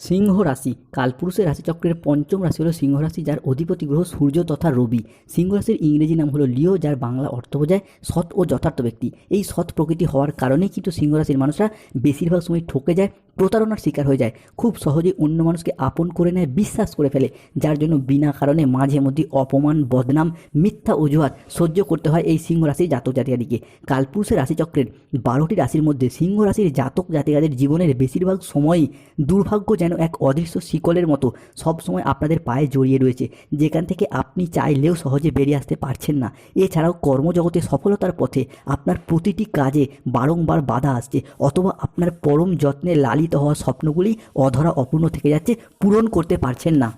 সিংহ রাশি, কালপুরুষের রাশিচক্রের পঞ্চম রাশি হলো সিংহ রাশি, যার অধিপতি গ্রহ সূর্য তথা রবি। সিংহ রাশির ইংরেজি নাম হলো লিও, যার বাংলা অর্থ বোঝায় সৎ ও যথার্থ ব্যক্তি। এই সৎ প্রকৃতি হওয়ার কারণে কিন্তু সিংহ রাশির মানুষরা বেশিরভাগ সময় ঠকে যায় প্রতারণার শিকার হয়ে যায়। খুব সহজেই অন্য মানুষকে আপন করে নেয়, বিশ্বাস করে ফেলে, যার জন্য বিনা কারণে মাঝে মধ্যে অপমান, বদনাম, মিথ্যা অজুহাত সহ্য করতে হয় এই সিংহ রাশির জাতক জাতিকাদিকে। কালপুরুষের রাশিচক্রের বারোটি রাশির মধ্যে সিংহ রাশির জাতক জাতিকাদের জীবনের বেশিরভাগ সময়ই দুর্ভাগ্য যেন এক অদৃশ্য শিকলের মতো সব সময় আপনাদের পায়ে জড়িয়ে রয়েছে, যেখান থেকে আপনি চাইলেও সহজে বেরিয়ে আসতে পারছেন না। এছাড়াও কর্মজগতে সফলতার পথে আপনার প্রতিটি কাজে বারংবার বাধা আসছে, অথবা আপনার পরম যত্নে লালিত হওয়া স্বপ্নগুলি অধরা অপূর্ণ থেকে যাচ্ছে, পূরণ করতে পারছেন না।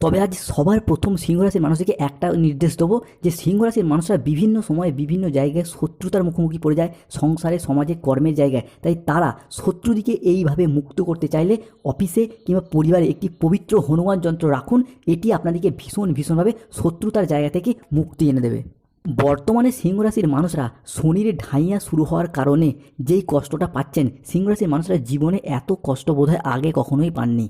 তবে আজ সবার প্রথম সিংহরাশির মানুষকে একটা নির্দেশ দেবো যে, সিংহরাশির মানুষরা বিভিন্ন সময়ে বিভিন্ন জায়গায় শত্রুতার মুখোমুখি পড়ে যায়, সংসারে, সমাজে, কর্মের জায়গায়। তাই তারা শত্রুদিকে এইভাবে মুক্ত করতে চাইলে অফিসে কিংবা পরিবারে একটি পবিত্র হনুমান যন্ত্র রাখুন, এটি আপনাদেরকে ভীষণ ভীষণভাবে শত্রুতার জায়গা থেকে মুক্তি এনে দেবে। বর্তমানে সিংহরাশির মানুষরা শনির ঢাইয়া শুরু হওয়ার কারণে যেই কষ্টটা পাচ্ছেন, সিংহরাশির মানুষরা জীবনে এত কষ্ট বোধহয় আগে কখনোই পাননি।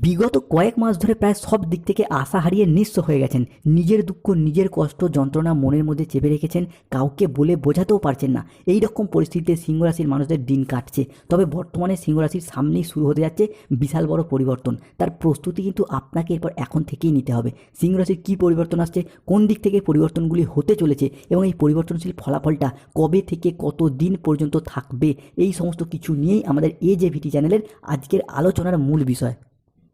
বিগত কয়েক মাস ধরে প্রায় সব দিক থেকে আশা হারিয়ে নিঃস্ব হয়ে গেছেন। নিজের দুঃখ, নিজের কষ্ট, যন্ত্রণা মনের মধ্যে চেপে রেখেছেন। কাউকে বলে বোঝাতেও পারছেন না। এই রকম পরিস্থিতিতে সিংহরাশির মানুষদের দিন কাটছে। তবে বর্তমানে সিংহরাশির সামনেই শুরু হতে যাচ্ছে বিশাল বড় পরিবর্তন। তার প্রস্তুতি কিন্তু আপনাকে এরপর এখন থেকেই নিতে হবে। সিংহরাশির কী পরিবর্তন আসছে, কোন দিক থেকে পরিবর্তনগুলি হতে চলেছে এবং এই পরিবর্তনশীল ফলাফলটা কবে থেকে কত দিন পর্যন্ত থাকবে, এই সমস্ত কিছু নিয়েই আমাদের এ জে ভিটি চ্যানেলের আজকের আলোচনার মূল বিষয়।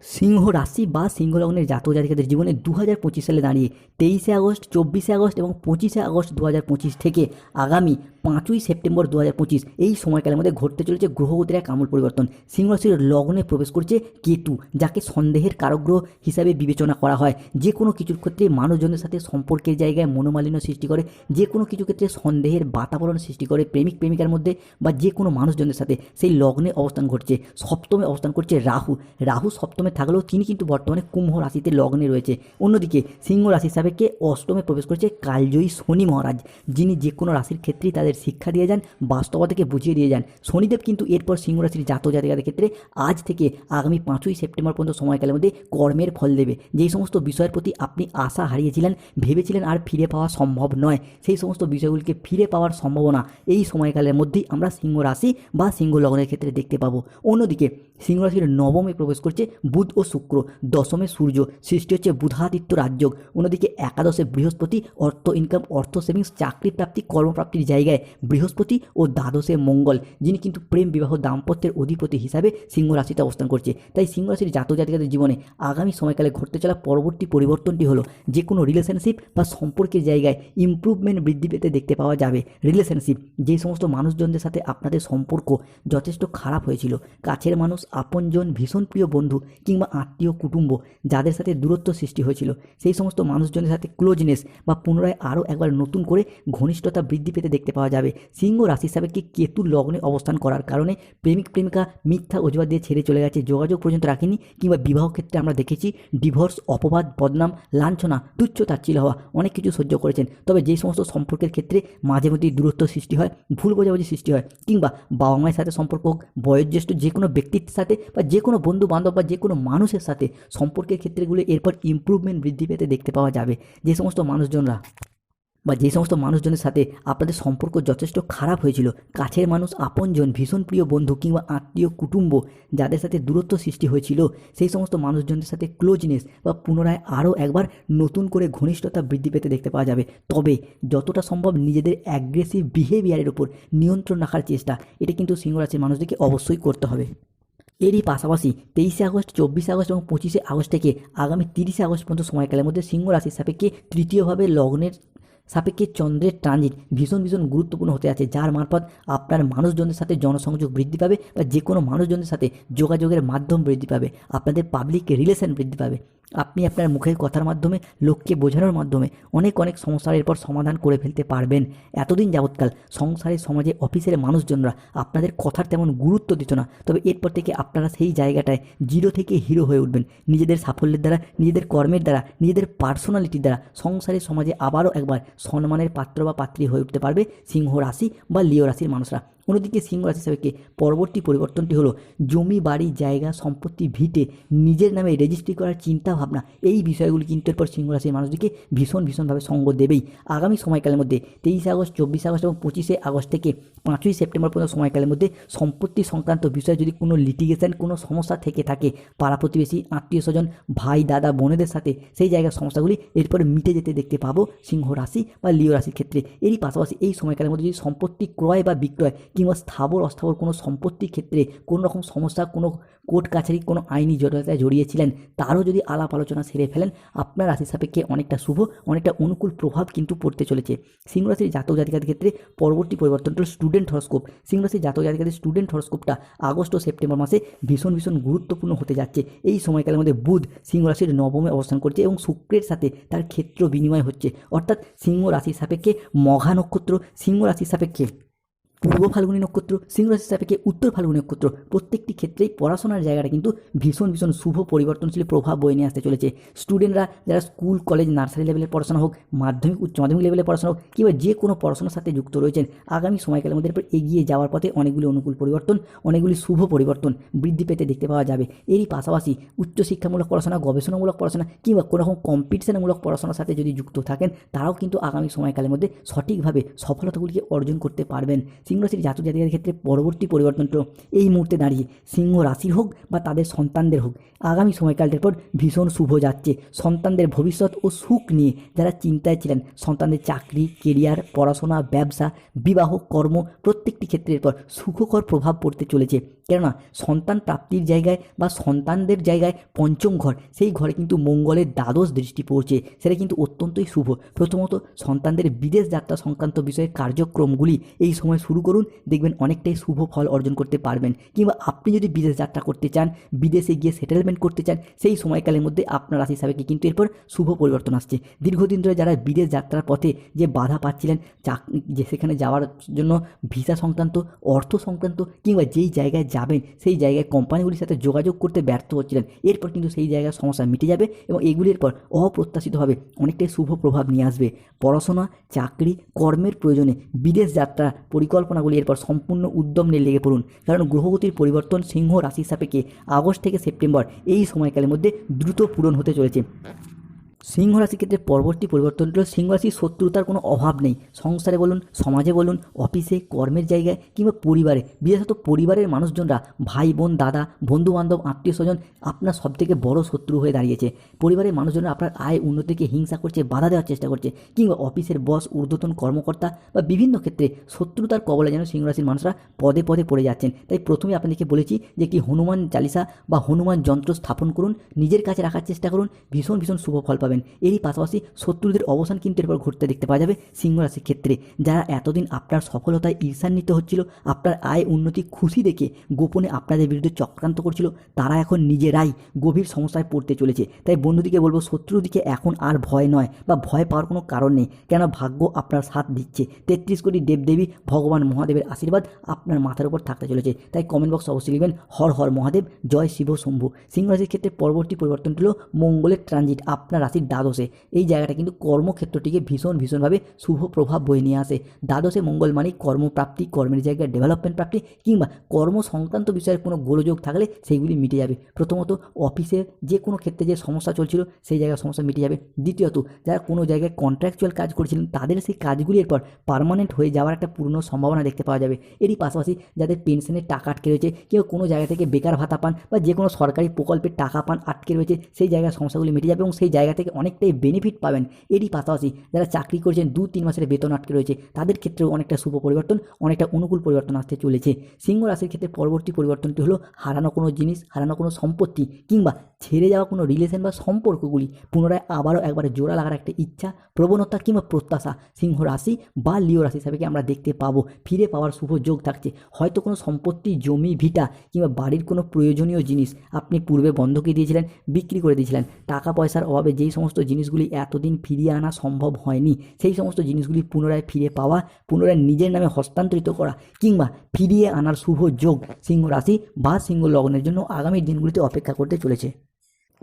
সিংহ রাশি বা সিংহ লগ্নের জাতক জাতিকাদের জীবনে দু হাজার পঁচিশ সালে দাঁড়িয়ে তেইশে আগস্ট, চব্বিশে আগস্ট এবং পঁচিশে আগস্ট দু হাজার পঁচিশ থেকে আগামী পাঁচই সেপ্টেম্বর দু হাজার পঁচিশ এই সময়কালের মধ্যে ঘটতে চলেছে গ্রহগতির এক আমূল পরিবর্তন। সিংহ রাশির লগ্নে প্রবেশ করছে কেতু, যাকে সন্দেহের কারগ্রহ হিসাবে বিবেচনা করা হয়। যে কোনো কিছুর ক্ষেত্রে মানুষজনের সাথে সম্পর্কের জায়গায় মনোমালিন্য সৃষ্টি করে, যে কোনো কিছু ক্ষেত্রে সন্দেহের বাতাবরণ সৃষ্টি করে প্রেমিক প্রেমিকার মধ্যে বা যে কোনো মানুষজনের সাথে। সেই লগ্নে অবস্থান ঘটছে। সপ্তমে অবস্থান করছে রাহু। রাহু সপ্তমে থাকলেও তিনি কিন্তু বর্তমানে কুম্ভ রাশিতে লগ্নে রয়েছে। অন্যদিকে সিংহ রাশি সাপেক্ষে অষ্টমে প্রবেশ করেছে কালজয়ী শনি মহারাজ, যিনি যে কোনো রাশির ক্ষেত্রেই তাদের শিক্ষা দিয়ে যান বাস্তবতাকে বুঝিয়ে দিয়ে যান। শনিদেব কিন্তু এরপর সিংহ রাশির জাতক জাতিকাদের ক্ষেত্রে আজ থেকে আগামী পাঁচই সেপ্টেম্বর পর্যন্ত সময়কালের মধ্যে কর্মের ফল দেবে। যেই সমস্ত বিষয়ের প্রতি আপনি আশা হারিয়েছিলেন, ভেবেছিলেন আর ফিরে পাওয়া সম্ভব নয়, সেই সমস্ত বিষয়গুলিকে ফিরে পাওয়ার সম্ভাবনা এই সময়কালের মধ্যেই আমরা সিংহ রাশি বা সিংহ লগ্নের ক্ষেত্রে দেখতে পাবো। অন্যদিকে সিংহ রাশির নবমে প্রবেশ করছে বুধ ও শুক্র, দশমে সূর্য, সৃষ্টি হচ্ছে বুধাদিত্য রাজ্য অন্যদিকে একাদশে বৃহস্পতি, অর্থ ইনকাম অর্থ সেভিংস চাকরি প্রাপ্তি, কর্মপ্রাপ্তির জায়গায় বৃহস্পতি ও দ্বাদশে মঙ্গল, যিনি কিন্তু প্রেম, বিবাহ, দাম্পত্যের অধিপতি হিসাবে সিংহ রাশিতে অবস্থান করছে। তাই সিংহ রাশির জাতক জাতিকাদের জীবনে আগামী সময়কালে ঘটতে চলা পরবর্তী পরিবর্তনটি হলো যে কোনো রিলেশনশিপ বা সম্পর্কের জায়গায় ইমপ্রুভমেন্ট বৃদ্ধি পেতে দেখতে পাওয়া যাবে। রিলেশনশিপ যে সমস্ত মানুষজনদের সাথে আপনাদের সম্পর্ক যথেষ্ট খারাপ হয়েছিল। কাছের মানুষ, আপনজন, ভীষণ প্রিয় বন্ধু কিংবা আত্মীয় কুটুম্ব যাদের সাথে দূরত্ব সৃষ্টি হয়েছিল, সেই সমস্ত মানুষজনের সাথে ক্লোজনেস বা পুনরায় আরও একবার নতুন করে ঘনিষ্ঠতা বৃদ্ধি পেতে দেখতে পাওয়া যাবে। সিংহ রাশি হিসাবে কি কেতুর লগ্নে অবস্থান করার কারণে প্রেমিক প্রেমিকা মিথ্যা অজুহাত দিয়ে ছেড়ে চলে গেছে। যোগাযোগ পর্যন্ত রাখেনি কিংবা বিবাহ ক্ষেত্রে আমরা দেখেছি ডিভোর্স অপবাদ, বদনাম, লাঞ্ছনা, তুচ্ছ তাচ্ছিল্য হওয়া অনেক কিছু সহ্য করেছেন। তবে যে সমস্ত সম্পর্কের ক্ষেত্রে মাঝে মধ্যেই দূরত্ব সৃষ্টি হয়, ভুল বোঝাবুঝি সৃষ্টি হয় কিংবা বাবা মায়ের সাথে সম্পর্ক হোক, বয়োজ্যেষ্ঠ যে কোনো ব্যক্তির সাথে বা যে কোনো বন্ধু বান্ধব বা যে কোনো মানুষের সাথে সম্পর্কের ক্ষেত্রেগুলো এরপর ইমপ্রুভমেন্ট বৃদ্ধি পেতে দেখতে পাওয়া যাবে। যে সমস্ত মানুষজনরা বা যে সমস্ত মানুষজনের সাথে আপনাদের সম্পর্ক যথেষ্ট খারাপ হয়েছিল, কাছের মানুষ, আপনজন, ভীষণ প্রিয় বন্ধু কিংবা আত্মীয়, কুটুম্ব যাদের সাথে দূরত্ব সৃষ্টি হয়েছিল, সেই সমস্ত মানুষজনদের সাথে ক্লোজনেস বা পুনরায় আরও একবার নতুন করে ঘনিষ্ঠতা বৃদ্ধি পেতে দেখতে পাওয়া যাবে। তবে যতটা সম্ভব নিজেদের অ্যাগ্রেসিভ বিহেভিয়ারের উপর নিয়ন্ত্রণ রাখার চেষ্টা, এটা কিন্তু সিংহরাশির মানুষদেরকে অবশ্যই করতে হবে। এরই পাশাপাশি তেইশে আগস্ট, চব্বিশে আগস্ট এবং পঁচিশে আগস্ট থেকে আগামী তিরিশে আগস্ট পর্যন্ত সময়কালের মধ্যে সিংহ রাশির সাপেক্ষে তৃতীয়ভাবে লগ্নের সাপেক্ষে চন্দ্রের ট্রানজিট ভীষণ ভীষণ গুরুত্বপূর্ণ হতে আছে যার মারফত আপনার মানুষজনদের সাথে জনসংযোগ বৃদ্ধি পাবে বা যে কোনো মানুষজনদের সাথে যোগাযোগের মাধ্যম বৃদ্ধি পাবে, আপনাদের পাবলিক রিলেশন বৃদ্ধি পাবে। আপনি আপনার মুখের কথার মাধ্যমে, লোককে বোঝানোর মাধ্যমে অনেক অনেক সমস্যার এরপর সমাধান করে ফেলতে পারবেন। এতদিন যাবৎকাল সংসারে, সমাজে, অফিসের মানুষজনরা আপনাদের কথার তেমন গুরুত্ব দিত না। তবে এরপর থেকে আপনারা সেই জায়গাটায় জিরো থেকে হিরো হয়ে উঠবেন। নিজেদের সাফল্যের দ্বারা, নিজেদের কর্মের দ্বারা, নিজেদের পার্সোনালিটির দ্বারা সংসারে, সমাজে আবারও একবার সম্মানের পাত্র বা পাত্রী হয়ে উঠতে পারবে সিংহ রাশি বা লিও রাশির মানুষরা। অন্যদিকে সিংহ রাশি সাপেক্ষে পরবর্তী পরিবর্তনটি হলো জমি, বাড়ি, জায়গা, সম্পত্তি, ভিটে, নিজের নামে রেজিস্ট্রি করার চিন্তা ভাবনা এই বিষয়গুলি কিন্তু এরপর সিংহ রাশির মানুষদেরকে ভীষণ, ভীষণভাবে সঙ্গ দেবেই। আগামী সময়কালের মধ্যে তেইশে আগস্ট, চব্বিশে আগস্ট এবং পঁচিশে আগস্ট থেকে পাঁচই সেপ্টেম্বর পর্যন্ত সময়কালের মধ্যে সম্পত্তি সংক্রান্ত বিষয়ে যদি কোনো লিটিগেশন কোনো সমস্যা থেকে থাকে, পাড়া প্রতিবেশী, আত্মীয় স্বজন, ভাই, দাদা, বোনেদের সাথে সেই জায়গার সমস্যাগুলি এরপরে মিটে যেতে দেখতে পাবো সিংহ রাশি বা লিও রাশির ক্ষেত্রে। এরই পাশাপাশি এই সময়কালের মধ্যে যদি সম্পত্তি ক্রয় বা বিক্রয় কিংবা স্থাবর, অস্থাবর কোনো সম্পত্তির ক্ষেত্রে কোনো রকম সমস্যা, কোনো কোর্ট কাছারি, কোনো আইনি জটিলতায় জড়িয়েছিলেন, তারও যদি আলাপ আলোচনা সেরে ফেলেন, আপনার রাশি সাপেক্ষে অনেকটা শুভ, অনেকটা অনুকূল প্রভাব কিন্তু পড়তে চলেছে। সিংহ রাশির জাতক জাতিকাদের ক্ষেত্রে পরবর্তী পরিবর্তনটা হলো স্টুডেন্ট হরস্কোপ সিংহ রাশির জাতক জাতিকাদের স্টুডেন্ট হরস্কোপটা আগস্ট ও সেপ্টেম্বর মাসে ভীষণ ভীষণ গুরুত্বপূর্ণ হতে যাচ্ছে। এই সময়কালের মধ্যে বুধ সিংহ রাশির নবমে অবস্থান করছে এবং শুক্রের সাথে তার ক্ষেত্র বিনিময় হচ্ছে। অর্থাৎ সিংহ রাশির সাপেক্ষে মঘা নক্ষত্র, সিংহ রাশির সাপেক্ষে পূর্ব ফাল্গুনী নক্ষত্র, সিংহ রাশির সাপেক্ষে উত্তর ফাল্গুনী নক্ষত্র, প্রত্যেকটি ক্ষেত্রেই পড়াশোনার জায়গাটা কিন্তু ভীষণ ভীষণ শুভ পরিবর্তনশীল প্রভাব বয়ে নিয়ে আসতে চলেছে। স্টুডেন্টরা যারা স্কুল কলেজ নার্সারি লেভেলের পড়াশোনা হোক, মাধ্যমিক, উচ্চ মাধ্যমিক লেভেলের পড়াশোনা হোক, কিংবা যে কোনো পড়াশোনার সাথে যুক্ত রয়েছেন, আগামী সময়কালের মধ্যে এগিয়ে যাওয়ার পথে অনেকগুলি অনুকূল পরিবর্তন, অনেকগুলি শুভ পরিবর্তন বৃদ্ধি পেতে দেখতে পাওয়া যাবে। এরই পাশাপাশি উচ্চশিক্ষামূলক পড়াশোনা, গবেষণামূলক পড়াশোনা, কিংবা কোনো রকম কম্পিটিশনমূলক পড়াশোনার সাথে যদি যুক্ত থাকেন, তারাও কিন্তু আগামী সময়কালের মধ্যে সঠিকভাবে সফলতাগুলিকে অর্জন করতে পারবেন। সিংহ রাশির জাতক জাতিকাদের ক্ষেত্রে পরবর্তী পরিবর্তনটা এই মুহূর্তে দাঁড়িয়ে। সিংহ রাশির হোক বা তাদের সন্তানদের হোক, আগামী সময়কালটার পর ভীষণ শুভ যাচ্ছে। সন্তানদের ভবিষ্যৎ ও সুখ নিয়ে যারা চিন্তায় ছিলেন, সন্তানদের চাকরি কেরিয়ার পড়াশোনা, ব্যবসা, বিবাহ, কর্ম প্রত্যেকটি ক্ষেত্রের পর সুখকর প্রভাব পড়তে চলেছে। কেননা সন্তান প্রাপ্তির জায়গায় বা সন্তানদের জায়গায় পঞ্চম ঘর, সেই ঘরে কিন্তু মঙ্গলের দ্বাদশ দৃষ্টি পড়ছে। সেটা কিন্তু অত্যন্তই শুভ। প্রথমত, সন্তানদের বিদেশ যাত্রা সংক্রান্ত বিষয়ে কার্যক্রমগুলি এই সময় শুরু করুন, দেখবেন অনেকটাই শুভ ফল অর্জন করতে পারবেন। কিংবা আপনি যদি বিদেশ যাত্রা করতে চান, বিদেশে গিয়ে সেটেলমেন্ট করতে চান, সেই সময়কালের মধ্যে আপনার রাশি হিসাবে কিন্তু এরপর শুভ পরিবর্তন আসছে। দীর্ঘদিন ধরে যারা বিদেশ যাত্রার পথে যে বাধা পাচ্ছিলেন, চাক যে সেখানে যাওয়ার জন্য ভিসা সংক্রান্ত, অর্থ সংক্রান্ত, কিংবা যেই জায়গায় যাবেন, সেই জায়গায় কোম্পানিগুলির সাথে যোগাযোগ করতে ব্যর্থ হচ্ছিলেন। এরপর কিন্তু সেই জায়গার সমস্যা মিটে যাবে এবং এগুলির পর অপ্রত্যাশিতভাবে অনেকটাই শুভ প্রভাব নিয়ে আসবে। পড়াশোনা, চাকরি, কর্মের প্রয়োজনে বিদেশ যাত্রা পরিকল্পনাগুলি এরপর সম্পূর্ণ উদ্যম নিয়ে লেগে পড়ুন। কারণ গ্রহগতির পরিবর্তন সিংহ রাশির সাপেক্ষে আগস্ট থেকে সেপ্টেম্বর এই সময়কালের মধ্যে দ্রুত পূরণ হতে চলেছে। সিংহ রাশির ক্ষেত্রে পরবর্তী পরিবর্তন হলো সিংহ রাশির শত্রুতার কোনো অভাব নেই। সংসারে বলুন, সমাজে বলুন, অফিসে, কর্মের জায়গায় কিংবা পরিবারে। বিশেষত পরিবারের মানুষজনরা ভাই, বোন, দাদা বন্ধু বান্ধব আত্মীয় স্বজন আপনার সবথেকে বড় শত্রু হয়ে দাঁড়িয়েছে। পরিবারের মানুষজনরা আপনার আয় উন্নতিকে হিংসা করছে, বাধা দেওয়ার চেষ্টা করছে কিংবা অফিসের বস, ঊর্ধ্বতন কর্মকর্তা বা বিভিন্ন ক্ষেত্রে শত্রুতার কবলে যেন সিংহ রাশির মানুষরা পদে পদে পড়ে যাচ্ছেন। তাই প্রথমে আপনাদেরকে বলেছি যে কি হনুমান চালিসা বা হনুমান যন্ত্র স্থাপন করুন, নিজের কাছে রাখার চেষ্টা করুন, ভীষণ ভীষণ শুভ ফল পাবেন। এরই পাশাপাশি শত্রুদের অবসান কিন্তু এরপর ঘটতে দেখতে পাওয়া যাবে সিংহ রাশির ক্ষেত্রে। যারা এতদিন আপনার সফলতায় ঈর্ষান্বিত হচ্ছিল, আপনার আয় উন্নতি খুশি দেখে গোপনে আপনাদের বিরুদ্ধে চক্রান্ত করছিল, তারা এখন নিজেরাই গভীর সমস্যায় পড়তে চলেছে। তাই বন্ধুদিকে বলব শত্রুদিকে এখন আর ভয় নয় বা ভয় পাওয়ার কোনো কারণ নেই। কেন ভাগ্য আপনার সাথ দিচ্ছে। তেত্রিশ কোটি দেবদেবী ভগবান মহাদেবের আশীর্বাদ আপনার মাথার উপর থাকতে চলেছে। তাই কমেন্ট বক্স অবশ্যই লিখবেন, হর হর মহাদেব, জয় শিব শম্ভু। সিংহ রাশির ক্ষেত্রে পরবর্তী পরিবর্তনটি হলো মঙ্গলের ট্রানজিট আপনার রাশির দ্বাদশে। এই জায়গাটা কিন্তু কর্মক্ষেত্রটিকে ভীষণ, ভীষণভাবে শুভ প্রভাব বয়ে নিয়ে আসে। দ্বাদশে মঙ্গল মানে কর্মপ্রাপ্তি, কর্মের জায়গায় ডেভেলপমেন্ট প্রাপ্তি কিংবা কর্ম সংক্রান্ত বিষয়ের কোনো গোলযোগ থাকলে সেইগুলি মিটে যাবে। প্রথমত অফিসে যে কোনো ক্ষেত্রে যে সমস্যা চলছিল, সেই জায়গায় সমস্যা মিটে যাবে। দ্বিতীয়ত, যারা কোনো জায়গায় কন্ট্রাকচুয়াল কাজ করছিলেন, তাদের সেই কাজগুলি এরপর পার্মানেন্ট হয়ে যাওয়ার একটা পূর্ণ সম্ভাবনা দেখতে পাওয়া যাবে। এরই পাশাপাশি যাদের পেনশনের টাকা আটকে রয়েছে, কেউ কোনো জায়গা থেকে বেকার ভাতা পান বা যে কোনো সরকারি প্রকল্পের টাকা পান, আটকে রয়েছে, সেই জায়গায় সমস্যাগুলি মিটে যাবে এবং সেই জায়গা থেকে অনেকটাই বেনিফিট পাবেন। এরই পাশাপাশি যারা চাকরি করছেন দু তিন মাসের বেতন আটকে রয়েছে, তাদের ক্ষেত্রেও অনেকটা শুভ পরিবর্তন, অনেকটা অনুকূল পরিবর্তন আসতে চলেছে। সিংহ রাশির ক্ষেত্রে পরবর্তী পরিবর্তনটি হলো হারানো কোনো জিনিস, হারানো কোনো সম্পত্তি কিংবা ছেড়ে যাওয়া কোনো রিলেশন বা সম্পর্কগুলি পুনরায় আবারও একবারে জোড়া লাগার একটা ইচ্ছা, প্রবণতা কিংবা প্রত্যাশা সিংহ রাশি বা লিও রাশি হিসাবে আমরা দেখতে পাবো। ফিরে পাওয়ার শুভ যোগ থাকছে। হয়তো কোনো সম্পত্তি, জমি, ভিটা কিংবা বাড়ির কোনো প্রয়োজনীয় জিনিস আপনি পূর্বে বন্ধকে দিয়েছিলেন, বিক্রি করে দিয়েছিলেন। টাকা পয়সার অভাবে যেই সমস্ত জিনিসগুলি এতদিন ফিরিয়ে আনা সম্ভব হয়নি। সেই সমস্ত জিনিসগুলি পুনরায় ফিরে পাওয়া, পুনরায় নিজের নামে হস্তান্তরিত করা কিংবা ফিরিয়ে আনার শুভ যোগ সিংহ রাশি বা সিংহ লগ্নের জন্য আগামী দিনগুলিতে অপেক্ষা করতে চলেছে।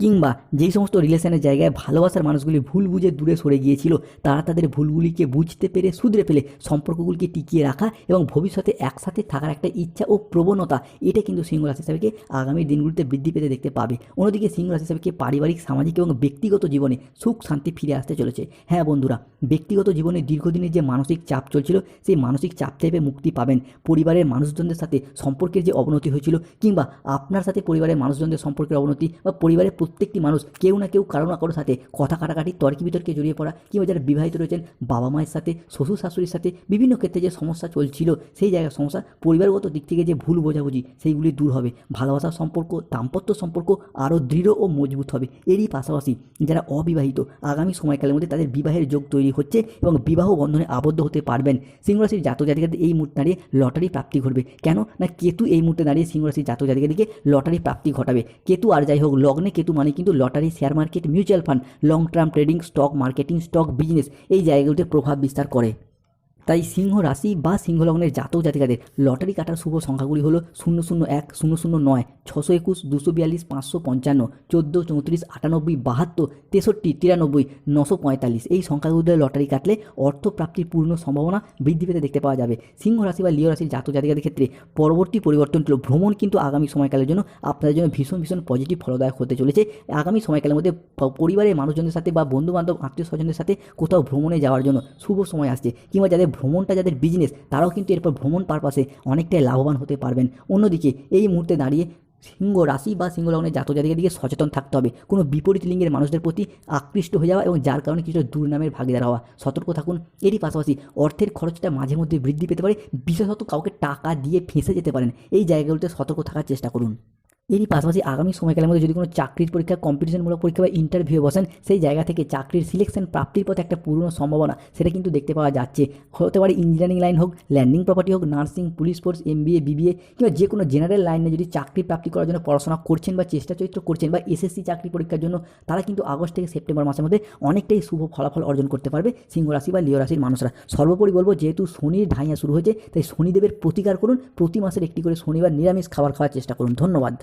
কিংবা যেই সমস্ত রিলেশনের জায়গায় ভালোবাসার মানুষগুলি ভুল বুঝে দূরে সরে গিয়েছিল, তারা তাদের ভুলগুলিকে বুঝতে পেরে শুধরে ফেলে সম্পর্কগুলিকে টিকিয়ে রাখা এবং ভবিষ্যতে একসাথে থাকার একটা ইচ্ছা ও প্রবণতা, এটা কিন্তু সিংহ রাশি হিসাবে আগামী দিনগুলিতে বৃদ্ধি পেতে দেখতে পাবে। অন্যদিকে সিংহ রাশি হিসাবে পারিবারিক, সামাজিক এবং ব্যক্তিগত জীবনে সুখ, শান্তি ফিরে আসতে চলেছে। হ্যাঁ বন্ধুরা, ব্যক্তিগত জীবনে দীর্ঘদিনের যে মানসিক চাপ চলছিল, সেই মানসিক চাপ থেকে মুক্তি পাবেন। পরিবারের মানুষজনদের সাথে সম্পর্কের যে অবনতি হয়েছিল কিংবা আপনার সাথে পরিবারের মানুষজনদের সম্পর্কের অবনতি বা পরিবারের প্রত্যেকটি মানুষ কেউ না কেউ কারও না কারোর সাথে কথা কাটাকাটি, তর্কি বিতর্কে জড়িয়ে পড়া, কিংবা যারা বিবাহিত রয়েছেন, বাবা মায়ের সাথে, শ্বশুর শাশুড়ির সাথে, বিভিন্ন ক্ষেত্রে যে সমস্যা চলছিল, সেই জায়গার সমস্যা, পরিবারগত দিক থেকে যে ভুল বোঝাবুঝি, সেইগুলি দূর হবে। ভালোবাসার সম্পর্ক, দাম্পত্য সম্পর্ক আরও দৃঢ় ও মজবুত হবে। এরই পাশাপাশি যারা অবিবাহিত, আগামী সময়কালের মধ্যে তাদের বিবাহের যোগ তৈরি হচ্ছে এবং বিবাহ বন্ধনে আবদ্ধ হতে পারবেন। সিংহরাশির জাতক জাতিকাদের এই মুহূর্তে দাঁড়িয়ে লটারি প্রাপ্তি ঘটবে। কেন? না, কেতু এই মুহূর্তে দাঁড়িয়ে সিংহরাশির জাতক জাতিকাদেরকে লটারি প্রাপ্তি ঘটাবে। কেতু আর যাই হোক, লগ্নে কেতু মানে কিন্তু lottery share market mutual fund long term trading stock marketing stock business এই জায়গাগুলিতে প্রভাব বিস্তার করে। তাই সিংহ রাশি বা সিংহ লগ্নের জাতক জাতিকাদের লটারি কাটার শুভ সংখ্যাগুলি হলো শূন্য শূন্য এক, শূন্য শূন্য নয়, ছশো একুশ, দুশো বিয়াল্লিশ, পাঁচশো পঞ্চান্ন, চোদ্দ, চৌত্রিশ, আটানব্বই, বাহাত্তর, তেষট্টি, তিরানব্বই, নশো পঁয়তাল্লিশ। এই সংখ্যাগুলিতে লটারি কাটলে অর্থ প্রাপ্তির পূর্ণ সম্ভাবনা বৃদ্ধি পেতে দেখতে পাওয়া যাবে। সিংহ রাশি বা লিও রাশির জাতক জাতিকাদের ক্ষেত্রে পরবর্তী পরিবর্তন হলো ভ্রমণ কিন্তু আগামী সময়কালের জন্য আপনাদের জন্য ভীষণ ভীষণ পজিটিভ ফলদায়ক হতে চলেছে। আগামী সময়কালের মধ্যে পরিবারের মানুষজনদের সাথে বা বন্ধু বান্ধব আত্মীয় স্বজনদের সাথে কোথাও ভ্রমণে যাওয়ার জন্য শুভ সময় আসছে কিংবা যাদের ভ্রমণটা যাদের বিজনেস তারাও কিন্তু এরপর ভ্রমণ পারপাসে অনেকটাই লাভবান হতে পারবেন। অন্যদিকে এই মুহূর্তে দাঁড়িয়ে সিংহ রাশি বা সিংহ লগ্নের জাতক জাতিকের দিকে সচেতন থাকতে হবে। কোনো বিপরীত লিঙ্গের মানুষদের প্রতি আকৃষ্ট হয়ে যাওয়া এবং যার কারণে কিছুটা দুর্নামের ভাগিদার হওয়া। সতর্ক থাকুন। এরই পাশাপাশি অর্থের খরচটা মাঝে মধ্যে বৃদ্ধি পেতে পারে। বিশেষত কাউকে টাকা দিয়ে ফেঁসে যেতে পারেন। এই জায়গাগুলোতে সতর্ক থাকার চেষ্টা করুন। এরই পাশাপাশি আগামী সময়কালের মধ্যে যদি কোনো চাকরির পরীক্ষা কম্পিটিশনমূলক পরীক্ষা বা ইন্টারভিউ বসেন, সেই জায়গা থেকে চাকরির সিলেকশন প্রাপ্তির পথে একটা পুরনো সম্ভাবনা, সেটা কিন্তু দেখতে পাওয়া যাচ্ছে। হতে পারে ইঞ্জিনিয়ারিং লাইন হোক ল্যান্ডিং প্রপার্টি হোক nursing police force MBA BBA কিংবা যে কোনো জেনারেল লাইনে যদি চাকরি প্রাপ্তি করার জন্য পড়াশোনা করছেন বা চেষ্টা চরিত্র করছেন বা এসএসসি চাকরি পরীক্ষার জন্য, তারা কিন্তু আগস্ট থেকে সেপ্টেম্বর মাসের মধ্যে অনেকটাই শুভ ফলাফল অর্জন করতে পারবে সিংহ রাশি বা লিও রাশির মানুষরা। সর্বোপরি বলব, যেহেতু শনির ঢাইয়া শুরু হয়েছে, তাই শনিদেবের প্রতিকার করুন, প্রতি মাসের একটি করে শনিবার নিরামিষ খাবার খাওয়ার চেষ্টা করুন। ধন্যবাদ।